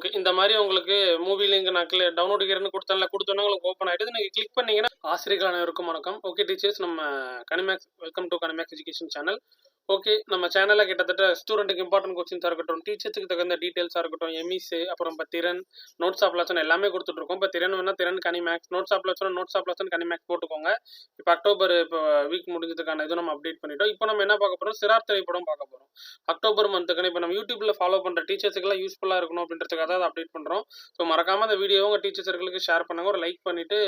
Okay. இந்த மாதிரி உங்களுக்கு மூவி லிங்க் நான் டவுன்லோட் கேர்னு குடுத்தேன்ல, கொடுத்தோன்னா உங்களுக்கு ஓப்பன் ஆயிடுது. நீங்க கிளிக் பண்ணீங்கன்னா ஆசிரியர்கள் அனைவருக்கும் வணக்கம். ஓகே டீச்சர்ஸ் நம்ம Kanimax welcome to Kanimax education channel. Okay நம்ம சேனலில் கிட்டத்தட்ட ஸ்டூடெண்ட்டுக்கு இம்பார்ட்டன்ட் கொஸ்டின்ஸாக இருக்கட்டும், டீச்சர்ஸ்க்கு தகுந்த டீட்டெயில்ஸாக இருக்கட்டும், எம்இஸ் அப்புறம் இப்போ திறன், நோட்ஸ் ஆஃப் லெசன் எல்லாமே கொடுத்துட்ருக்கோம் இப்போ திறன் வேணால் திறன் Kanimax notes of lesson notes of lesson Kanimax போட்டுக்கோங்க. இப்போ அக்டோபர் இப்போ வீக் முடிஞ்சதுக்கான இது நம்ம அப்டேட் பண்ணிட்டோம். இப்போ நம்ம என்ன பார்க்க போகிறோம் சிறார் திரைப்படம் பார்க்க போகிறோம் அக்டோபர் மந்த்துக்கு இப்போ நம்ம யூடியூப்பில் ஃபாலோ பண்ணுற டீச்சர்ஸுக்கெல்லாம் யூஸ்ஃபுல்லாக இருக்கணும் அப்படின்றதுக்காக தான் அப்டேட் பண்ணுறோம் ஸோ மறக்காம அந்த வீடியோ உங்கள் டீச்சர்ஸ்களுக்கு ஷேர் பண்ணுங்க. ஒரு லைக் பண்ணிட்டு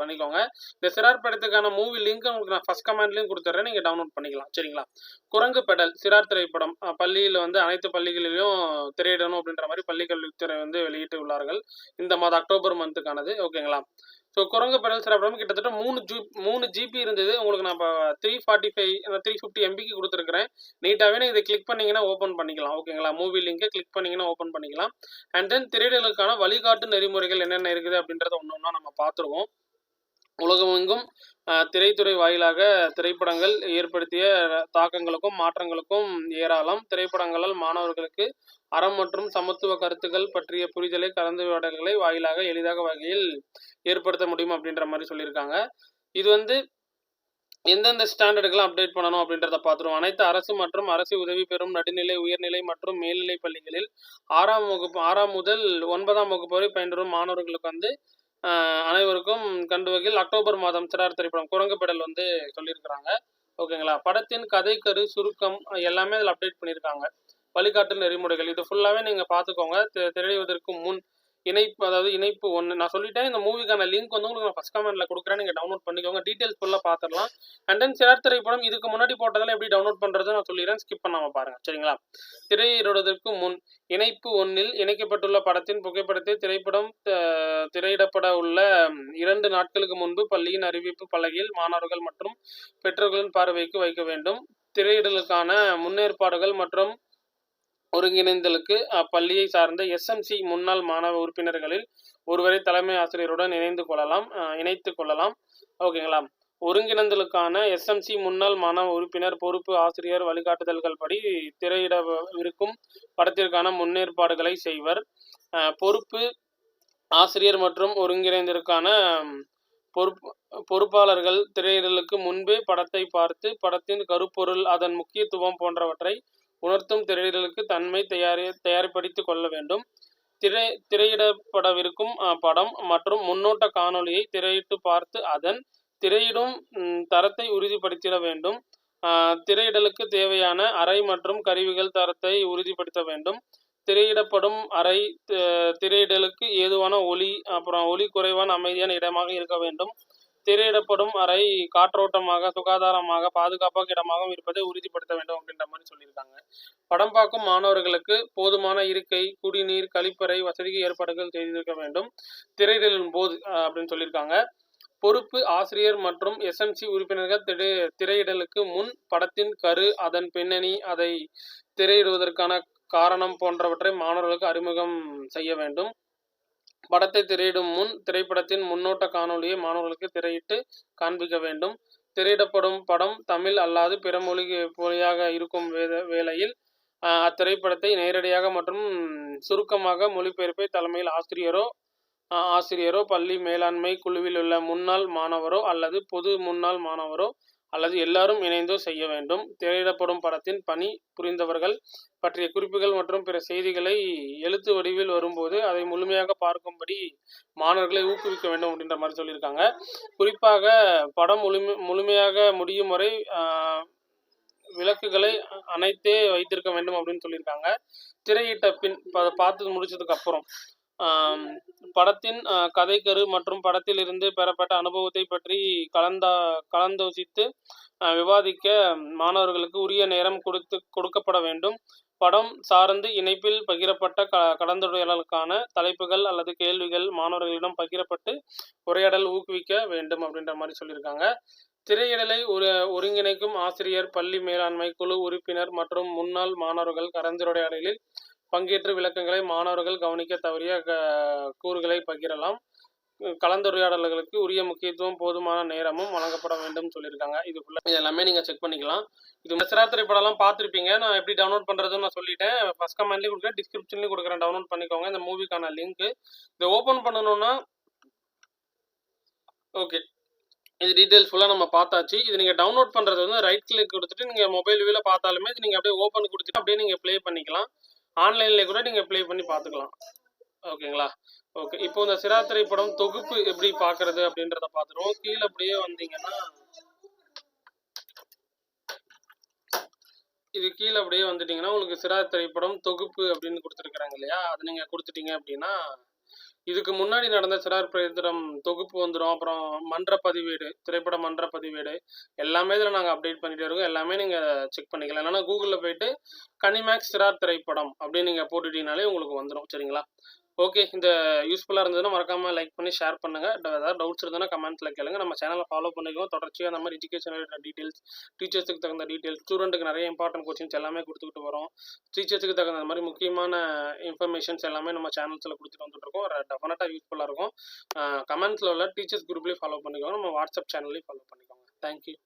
பண்ணிக்கோங்க. இந்த சிறார் படத்துக்கான மூவி லிங்க் உங்களுக்கு நான் ஃபர்ஸ்ட் கமெண்ட்லேயும் கொடுத்துட்றேன் நீங்கள் டவுன்லோட் பண்ணிக்கலாம். சரிங்களா? குரங்கு பெடல் சிறார் திரைப்படம் பள்ளியில் வந்து அனைத்து பள்ளிகளிலும் திரையிடணும் அப்படின்ற மாதிரி பள்ளி கல்வித்துறை வந்து வெளியிட்டு உள்ளார்கள். இந்த மாதம் அக்டோபர் மந்த்துக்கானது. ஓகேங்களா? ஸோ குரங்கு பெடல் சிறப்படம் கிட்டத்தட்ட மூணு ஜூ மூணு ஜிபி இருந்தது. உங்களுக்கு நான் three forty five three fifty எம்பிக்கு கொடுத்துருக்குறேன் நீட்டாவே நீங்கள் இதை கிளிக் பண்ணீங்கன்னா ஓப்பன் பண்ணிக்கலாம். ஓகேங்களா? மூவி லிங்கை கிளிக் பண்ணீங்கன்னா ஓப்பன் பண்ணிக்கலாம். அண்ட் தென் திரையிடலுக்கான வழிகாட்டு நெறிமுறைகள் என்னென்ன இருக்குது அப்படின்றத ஒன்று ஒன்றா நம்ம பார்த்துருவோம். உலகமெங்கும் திரைத்துறை வாயிலாக திரைப்படங்கள் ஏற்படுத்திய தாக்கங்களுக்கும், மாற்றங்களுக்கும் ஏராளம். திரைப்படங்களால் மாணவர்களுக்கு அறம் மற்றும் சமத்துவ கருத்துக்கள் பற்றிய புரிதலை, கலந்துரையாடல்களை வாயிலாக எளிதாக வகையில் ஏற்படுத்த முடியும் அப்படின்ற மாதிரி சொல்லியிருக்காங்க. இது வந்து எந்தெந்த ஸ்டாண்டர்டுக்குலாம் அப்டேட் பண்ணணும் அப்படின்றத பார்த்துருவோம். அனைத்து அரசு மற்றும் அரசு உதவி பெறும் நடுநிலை, உயர்நிலை மற்றும் மேல்நிலை பள்ளிகளில் ஆறாம் வகுப்பு ஆறாம் முதல் ஒன்பதாம் வகுப்பு வரை பயின்றும் மாணவர்களுக்கு வந்து அனைவருக்கும் கண்டு வகையில் அக்டோபர் மாதம் சிறார் திரைப்படம் குரங்குபடல் வந்து சொல்லியிருக்கிறாங்க. ஓகேங்களா? படத்தின் கதை, கரு, சுருக்கம் எல்லாமே இதுல அப்டேட் பண்ணியிருக்காங்க. வழிகாட்டு நெறிமுறைகள் இது ஃபுல்லாவே நீங்க பார்த்துக்கோங்க. திரையுவதற்கு முன் இணைப்பு அதாவது இணைப்பு ஒன்று நான் சொல்லிட்டேன். இந்த மூவிக்கான லிங்க் வந்து உங்களுக்கு நான் ஃபர்ஸ்ட் கமெண்ட்ல கொடுக்குறேன் நீங்க டவுன்லோட் பண்ணிக்கோங்க. டீட்டெயில்ஸ் ஃபுல்லாக பார்த்துடலாம். அண்ட் தென் சிறார் திரைப்படம் இதுக்கு முன்னாடி போட்டதெல்லாம் எப்படி டவுன்லோட் பண்ணுறது நான் சொல்லிடுறேன் ஸ்கிப் பண்ணாம பாருங்க. சரிங்களா? திரையிடுவதற்கு முன் இணைப்பு ஒன்றில் இணைக்கப்பட்டுள்ள படத்தின் புகைப்படத்தை திரைப்படம் திரையிடப்பட உள்ள இரண்டு நாட்களுக்கு முன்பு பள்ளியின் அறிவிப்பு பலகையில் மாணவர்கள் மற்றும் பெற்றோர்களின் பார்வைக்கு வைக்க வேண்டும். திரையிடலுக்கான முன்னேற்பாடுகள் மற்றும் ஒருங்கிணைந்தலுக்கு அப்பள்ளியை சார்ந்த எஸ்எம்சி முன்னாள் மாணவ உறுப்பினர்களில் ஒருவரை தலைமை ஆசிரியருடன் இணைந்து கொள்ளலாம் இணைத்து கொள்ளலாம். ஓகேங்களா? ஒருங்கிணைந்தலுக்கான எஸ்எம்சி முன்னாள் மாணவ உறுப்பினர் பொறுப்பு ஆசிரியர் வழிகாட்டுதல்கள் படி திரையிடவிருக்கும் படத்திற்கான முன்னேற்பாடுகளை செய்வர். பொறுப்பு ஆசிரியர் மற்றும் ஒருங்கிணைந்தலுக்கான பொறுப்பு பொறுப்பாளர்கள் திரையிடலுக்கு முன்பே படத்தை பார்த்து, படத்தின் கருப்பொருள், அதன் முக்கியத்துவம் போன்றவற்றை உணர்த்தும் திரையிடலுக்கு தன்மை தயாரி தயார்படுத்திக் கொள்ள வேண்டும். திரை திரையிடப்படவிருக்கும் படம் மற்றும் முன்னோட்ட காணொளியை திரையிட்டு பார்த்து அதன் திரையிடும் தரத்தை உறுதிப்படுத்திட வேண்டும். திரையிடலுக்கு தேவையான அறை மற்றும் கருவிகள் தரத்தை உறுதிப்படுத்த வேண்டும். திரையிடப்படும் அறை திரையிடலுக்கு ஏதுவான ஒளி அப்புறம் ஒலி குறைவான அமைதியான இடமாக இருக்க வேண்டும். திரையிடப்படும் அறை காற்றோட்டமாக, சுகாதாரமாக, பாதுகாப்பாக இடமாகவும் இருப்பதை உறுதிப்படுத்த வேண்டும் அப்படின்ற மாதிரி சொல்லியிருக்காங்க. படம் பார்க்கும் மாணவர்களுக்கு போதுமான இருக்கை, குடிநீர், கழிப்பறை வசதிக்கு ஏற்பாடுகள் செய்திருக்க வேண்டும். திரையிடலின் போது அப்படின்னு சொல்லியிருக்காங்க. பொறுப்பு ஆசிரியர் மற்றும் எஸ்எம்சி உறுப்பினர்கள் திரை திரையிடலுக்கு முன் படத்தின் கரு, அதன் பின்னணி, அதை திரையிடுவதற்கான காரணம் போன்றவற்றை மாணவர்களுக்கு அறிமுகம் செய்ய வேண்டும். படத்தை திரையிடும் முன் திரைப்படத்தின் முன்னோட்ட காணொளியை மாணவர்களுக்கு திரையிட்டு காண்பிக்க வேண்டும். திரையிடப்படும் படம் தமிழ் அல்லாது பிற மொழி மொழியாக இருக்கும் வேளையில் அத்திரைப்படத்தை நேரடியாக மற்றும் சுருக்கமாக மொழிபெயர்ப்பை தலைமையில் ஆசிரியரோ ஆசிரியரோ, பள்ளி மேலாண்மை குழுவில் உள்ள முன்னாள் மாணவரோ அல்லது பொது முன்னாள் மாணவரோ அல்லது எல்லாரும் இணைந்தோ செய்ய வேண்டும். திரையிடப்படும் படத்தின் பணி புரிந்தவர்கள் பற்றிய குறிப்புகள் மற்றும் பிற செய்திகளை எழுத்து வடிவில் வரும்போது அதை முழுமையாக பார்க்கும்படி மாணவர்களை ஊக்குவிக்க வேண்டும் அப்படின்ற மாதிரி சொல்லியிருக்காங்க. குறிப்பாக படம் முழுமை முழுமையாக முடியும் வரை விளக்குகளை அனைத்தே வைத்திருக்க வேண்டும் அப்படின்னு சொல்லியிருக்காங்க. திரையிட்ட பின் அதை பார்த்து முடிச்சதுக்கு அப்புறம் படத்தின் கதைக்கரு மற்றும் படத்திலிருந்து பெறப்பட்ட அனுபவத்தை பற்றி கலந்தா கலந்தோசித்து விவாதிக்க மாணவர்களுக்கு உரிய நேரம் கொடுத்து கொடுக்கப்பட வேண்டும். படம் சார்ந்து இணைப்பில் பகிரப்பட்ட க கலந்துரையாடலுக்கான தலைப்புகள் அல்லது கேள்விகள் மாணவர்களிடம் பகிரப்பட்டு உரையாடல் ஊக்குவிக்க வேண்டும் அப்படின்ற மாதிரி சொல்லியிருக்காங்க. திரையிடலை ஒரு ஒருங்கிணைக்கும் ஆசிரியர், பள்ளி மேலாண்மை குழு உறுப்பினர் மற்றும் முன்னாள் மாணவர்கள் கலந்துரையாடலில் பங்கேற்று விளக்கங்களை மாணவர்கள் கவனிக்க தவறிய கூறுகளை பகிரலாம். கலந்துரையாடல்களுக்கு உரிய முக்கியத்துவம் போதுமான நேரமும் வழங்கப்பட வேண்டும் சொல்லியிருக்காங்க. இதுக்குள்ள இது எல்லாமே நீங்கள் செக் பண்ணிக்கலாம். இது சிறா திரைப்படம்லாம் பார்த்துருப்பீங்க. நான் எப்படி டவுன்லோட் பண்ணுறதுன்னு நான் சொல்லிட்டேன். ஃபஸ்ட் கமெண்ட்லேயும் கொடுக்குறேன் டிஸ்கிரிப்ஷன்லேயும் கொடுக்குறேன். டவுன்லோட் பண்ணிக்கோங்க. இந்த மூவிக்கான லிங்க் இதை ஓப்பன் பண்ணணும்னா ஓகே இது டீட்டெயில்ஸ் ஃபுல்லாக நம்ம பார்த்தாச்சு. இது நீங்கள் டவுன்லோட் பண்ணுறது வந்து ரைட் கிளிக் கொடுத்துட்டு நீங்கள் மொபைல் வியூவில் பார்த்தாலுமே இது நீங்கள் அப்படியே ஓப்பன் கொடுத்துட்டு அப்படியே நீங்கள் ப்ளே பண்ணிக்கலாம். ஆன்லைன்லேயே கூட நீங்கள் ப்ளே பண்ணி பார்த்துக்கலாம். ஓகேங்களா ஓகே இப்போ இந்த சிறா திரைப்படம் தொகுப்பு எப்படி பார்க்கறது அப்படின்றத பார்த்துருவோம். கீழே அப்படியே வந்தீங்கன்னா இது கீழே அப்படியே வந்துட்டீங்கன்னா உங்களுக்கு சிறா திரைப்படம் தொகுப்பு அப்படின்னு கொடுத்துருக்குறாங்க இல்லையா? அது நீங்கள் கொடுத்துட்டீங்க அப்படின்னா இதுக்கு முன்னாடி நடந்த சிறார் பிரதித்திரம் தொகுப்பு வந்துடும் அப்புறம் மன்ற பதிவேடு திரைப்பட மன்ற பதிவேடு எல்லாமே இதில் நாங்கள் அப்டேட் பண்ணிட்டே இருக்கோம். எல்லாமே நீங்கள் செக் பண்ணிக்கலாம். இல்லைன்னா கூகுளில் போயிட்டு கனிமேக்ஸ் சிறார் திரைப்படம் அப்படின்னு நீங்கள் போட்டுட்டீங்கனாலே உங்களுக்கு வந்துடும் சரிங்களா? ஓகே இந்த யூஸ்ஃபுல்லாக இருந்ததுன்னா மறக்காமல் லைக் பண்ணி ஷேர் பண்ணுங்கள் ஏதாவது டவுட்ஸ் இருந்ததுன்னா கமெண்ட்ஸில் கேளுங்க. நம்ம சேனலை ஃபாலோ பண்ணிக்கோங்க தொடர்ச்சியாக அந்த மாதிரி எஜுகேஷன் டீட்டெயில்ஸ் டீச்சர்ஸுக்கு தகுந்த டீட்டெயில்ஸ் ஸ்டூடெண்ட்டுக்கு நிறைய இம்பார்ட்டன்ட் கொஸ்டின்ஸ் எல்லாமே கொடுத்துக்கிட்டு வரோம். டீச்சர்ஸுக்கு தகுந்த மாதிரி முக்கியமான இன்ஃபர்மேஷன்ஸ் எல்லாமே நம்ம சேனல்ஸில் கொடுத்துட்டு வந்துட்டுருக்கோம் டெஃபினட்டாக யூஸ்ஃபுல்லாக இருக்கும். கமெண்ட்ஸில் உள்ள டீச்சர்ஸ் குரூப்லேயும் ஃபாலோ பண்ணிக்கோங்க. நம்ம வாட்ஸ்அப் சேனல்லையும் ஃபாலோ பண்ணிக்கோங்க. தேங்க்யூ